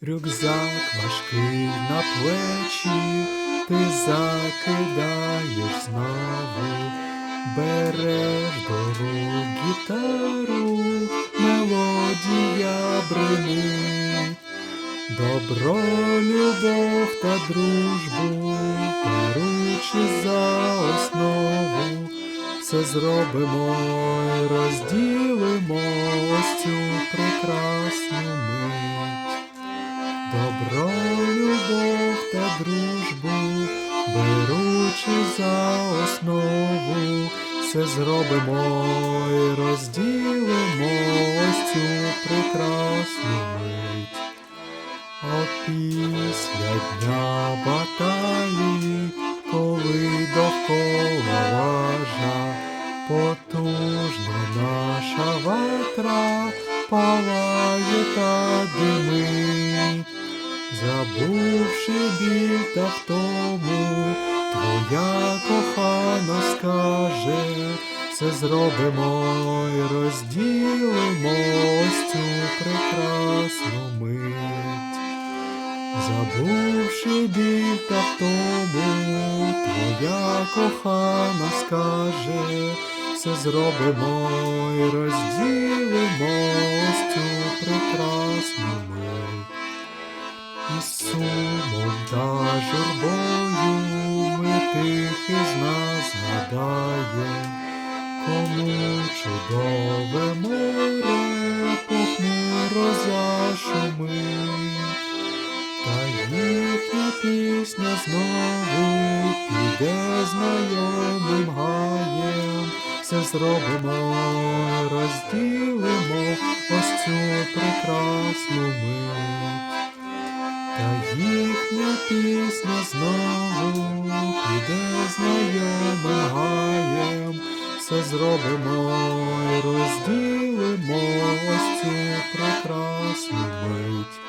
Рюкзак важкий на плечі, ти закидаєш знову, береш до рук гітару, мелодія бринить, добро, любов та дружбу, беручи за основу, все зробимо і розділимо ось цю прекрасну мить. Добро, любов та дружбу, беручи за основу, все зробимо і розділимо ось цю прекрасну мить. О, після дня баталії, коли довкола лажа, потужно наша ватра палає та димить. Забувши біль та втому, твоя кохана скаже, все зробимо і розділимо ось цю прекрасну мить. Забувши біль та втому, твоя кохана скаже, все зробимо і розділимо І сумом та журбою ми тих із нас згадаєм, кому чудове море похмуро зашумить, та їхня пісня знову піде знайомим гаєм, все зробимо, Їхня пісня знову піде знайомим гаєм, все зробимо і розділимо ось цю прекрасну мить.